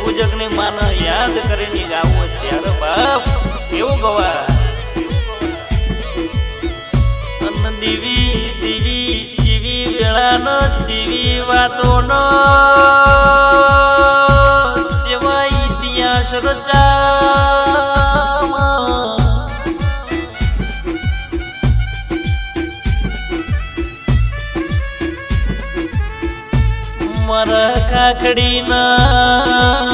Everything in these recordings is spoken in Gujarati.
પૂજક ને માને યાદ કરીને ગાવો ત્યારે બાપ એવું ગવા અન્ન દીવી દીવી, જીવી વેળાનો, જીવી વાતોનો, જેવા ઇતિહાસ રચા મારા કાકડીના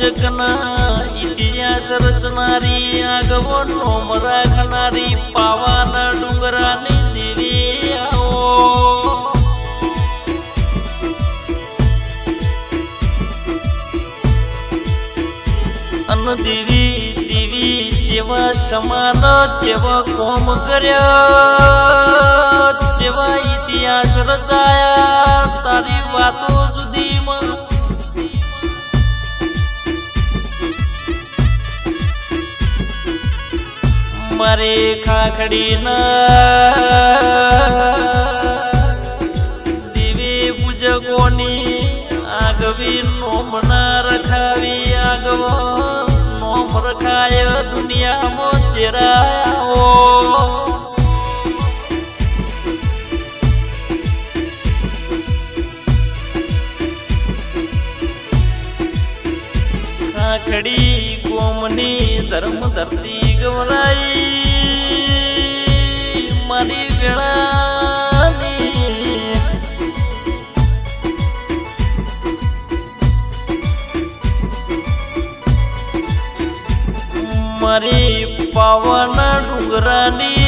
પૂજકના ઇતિહાસ રચનારી આગવનો રાખનારી પાવાના ડુંગરાની દેવી આવો અન દેવી દેવી જેવા સમાન જેવા કોમ કર્યા જેવા ઇતિહાસ રચાયા તારી વાતો જુદીમાં મારે ખાખડીના દેવી પૂજકોની આગવી નોમના રખાવી આગવ. નોમ રખાય દુનિયામાં તેરાયો ખાખડી કોમની ધર્મ ધરતી ગવરાઈ મારી પાવન ડુંગરાની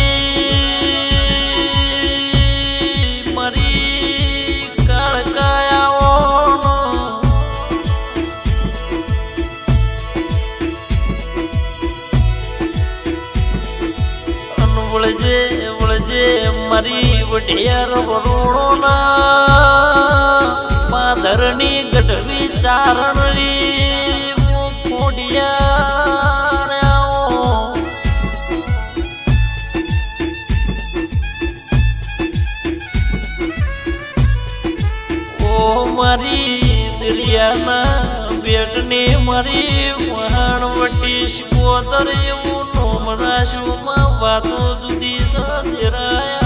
વઢિયાર વરુણોના પાદરની ગઢવી ચારણની મોડિયા ઓ. મારી દરિયાના બેટને મારી વહાણવટી શિકોતર એવું નોમ રાશુમાં વાતો જુદી સજરાયા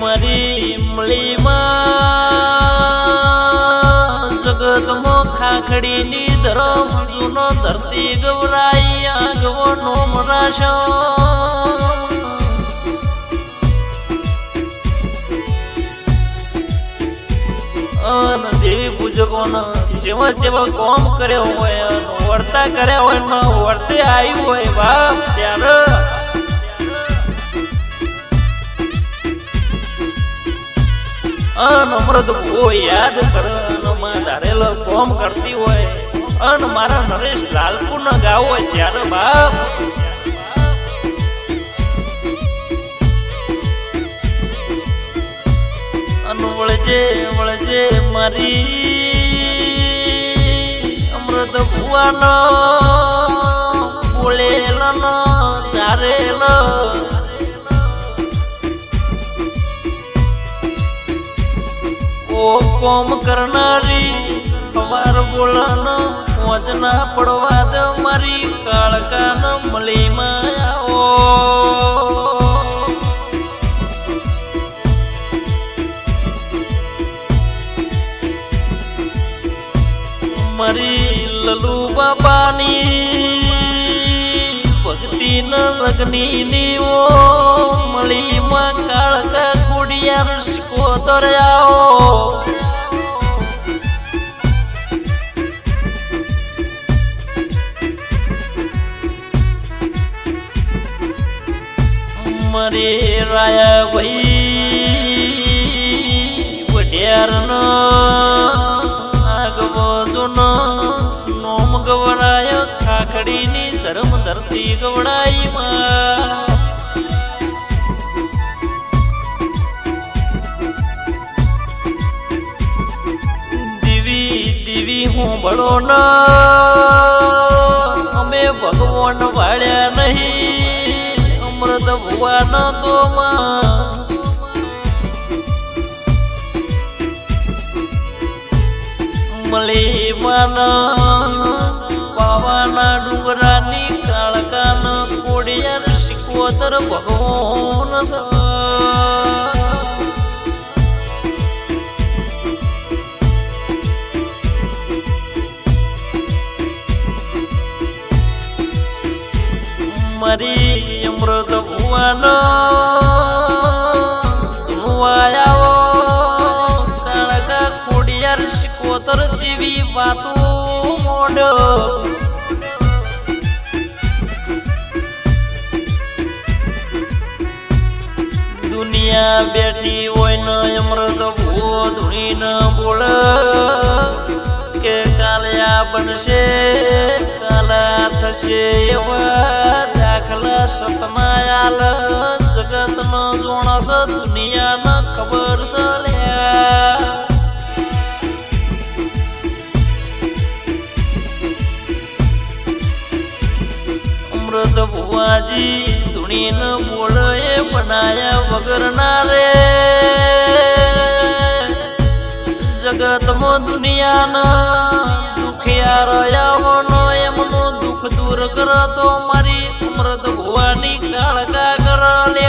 મારી મળીમાં જગતમાં ખાખડીની ધરમ જૂનો ધરતી ગવરાઈ આગવો નો રાશો અન દેવી પૂજકોનો જેવા જેવા કોમ કર્યો હોય વર્તા કર્યા હોય, ને વર્તે આવ્યું હોય, બાપ ત્યારે. અન અમૃત ભૂવો યાદ કરમાં ધારેલો કોમ કરતી હોય, અન મારા નરેશ લાલપુર ના ગાવ હોય ત્યારે બાપ. વળજે વળજે મારી. અમૃત ભુવાનો બોલેલો ધારેલો ઓ કોમ કરનારી અવાર બોલાનો, મોજના પડવા દ મારી, કાળકાન મળી આવો મારી લલુ બાબાની. ભક્તિ ન લગ્ની ની ઓ મળી માં કાળકા કુડિયા શિકોતર દરિયાઓ. મરે રાયા ભાઈ વઢિયારનો આગવો રાખડીની ધર્મ ધરતી ગવડાઈ દીવી દીવી હું બળો ના અમે ભગવાન વાળ્યા નહીં, અમૃત ભુવાન તો મળી માના કોડિયાર શિકોતર ભગવાન મારી અમૃત ભુવાનો શિકોતર જેવી વાતો મોડ દુનિયા બેઠી હોય ને અમૃત ભૂવો ધૂણી ન બોલ કે કાલે બનશે, કાલા થશે એવા દાખલા સપના જગત નો જોણસ દુનિયા ન ખબર સલ્યા અમૃત ભુવાજી ધૂણી ન બોલ બનાયા વગરના રે. જગતમાં દુનિયાના દુખિયા રહ્યા નો એમનું દુઃખ દૂર કરો તો મારી અમૃત ભુવાની કાળકા કરો લે.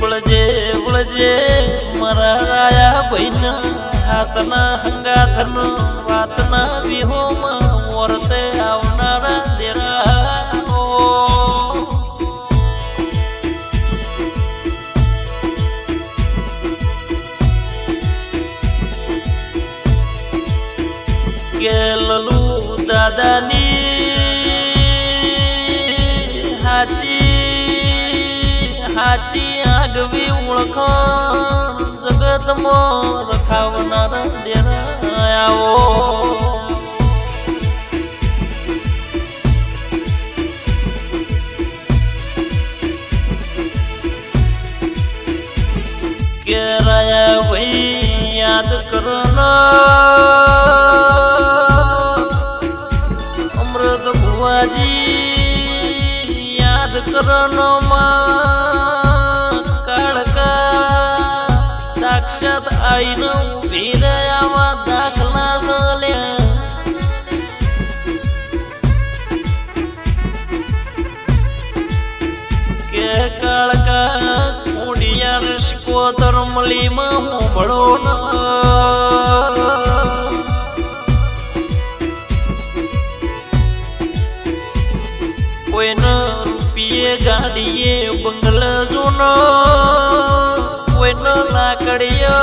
બળજે બળજે મારા રાયા ભાઈના હાથના હંગાથન વાતના વિહોમાં વર્તે આવનારા દેરા કે દાદાની હાચી હાચી આગવી ઓળખાણ જગતમાં રખાવનારા દેરા અમૃત ભુવાજી, યાદ કરનો માં. કાળકા, સાક્ષાત આઈનો રહ્યા દાખલા સલ્યા. કાળકા, કુડિયાર, શિકોતર, મલીમાં, હું ભળો ના. કોઈનો રૂપિયે ગાડીએ બંગલા જૂનો કોઈનો લાકડીએ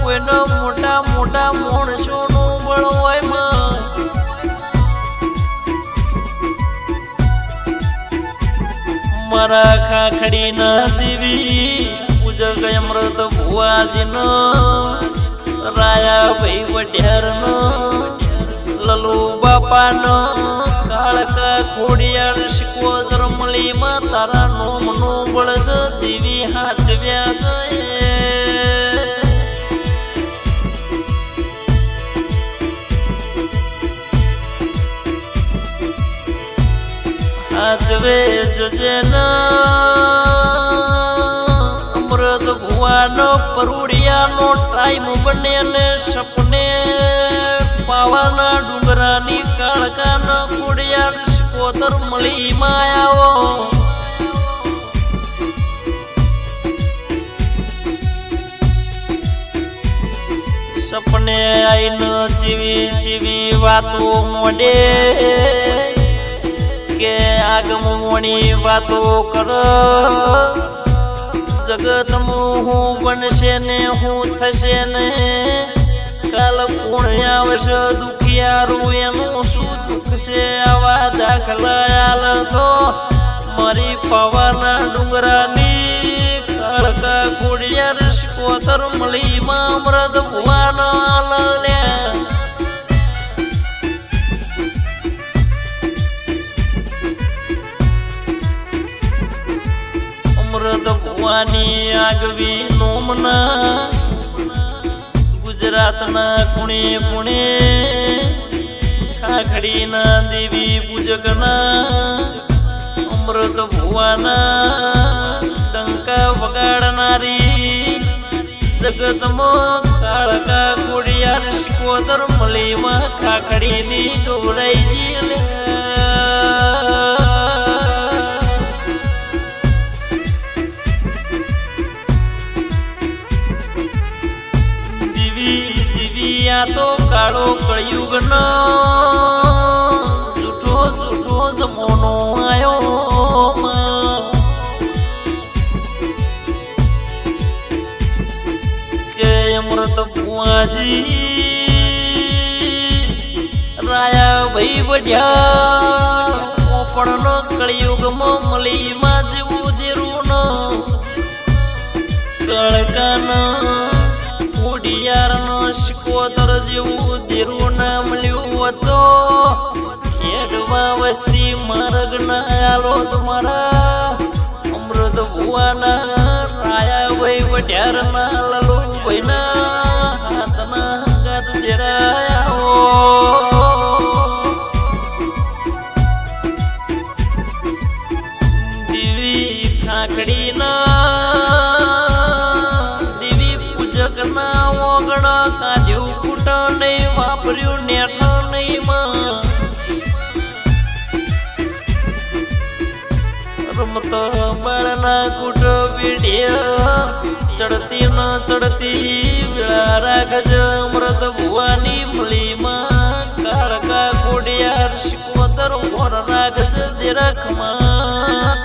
કોઈનો મોટા મોટા માણસોનું બળવાયમાં મારા ખાખડી દેવી પૂજક અમૃત ભુવાજી નો રાયા ભાઈ વઢિયાર નો લલુ બાપા નો કાળકા ખોડિયાર શીખવો મળી માં તારા નોમ નો બળસ, દેવી હાચવ્યા છે હાચવે જજેના અમૃત ભુવાનો પરુડિયાનો ટાઈમ બને ને સપને, પાવાના ડુંગરાની કાળકાના કુડિયાર શિકોતર મળી માયાઓ. સપને આઈન જીવી જીવી વાતો મોડે. કે આગમણી વાતો કર. જગતમાં હું બનશે ને હું થશે ને. કાલ કોણ આવશે, દુખિયારું એનું શું દુઃખ છે? આવા દાખલા આલ તો મારી પવાના ડુંગરાની કાળકા કોડિયાર શિકોતર મળી માં અમૃત ભુવાના લ્યા ભવાની આગવી નોમના ગુજરાતના ખૂણે ખૂણે ખાખડીના દેવી પૂજકના, અમૃત ભુવાના, ડંકા વગાડનારી જગતમાં કાળકા કોડિયાર શિકોદર મળીમાં ખાખડીની ગૌરાઈજી લે તો કાળો કળિયુગ નો જૂઠો જૂઠો જમોનો આયો કે અમૃત બુઆજી રાયા ભાઈ વઢ્યા કળિયુગ કળિયુગમાં મલીમાં જેવું દેરું ન કળકાના કોડિયારનો શિકોતર જેવું દેરું ના મળ્યું હતો. હેડવા વસ્તી માર્ગ ના આલો તમારા અમૃત ભુવાના રાયા ભાઈ વઢ્યાર ના લલો ભાઈ ના માં રમતો બાળના કૂટ પીઢિયા ચડતી ન ચડતી વેળા રાખજ અમૃત ભુવાની મલીમાં કાળકા કોડિયાર શિકોતર મોર રાખજ દેરખમાં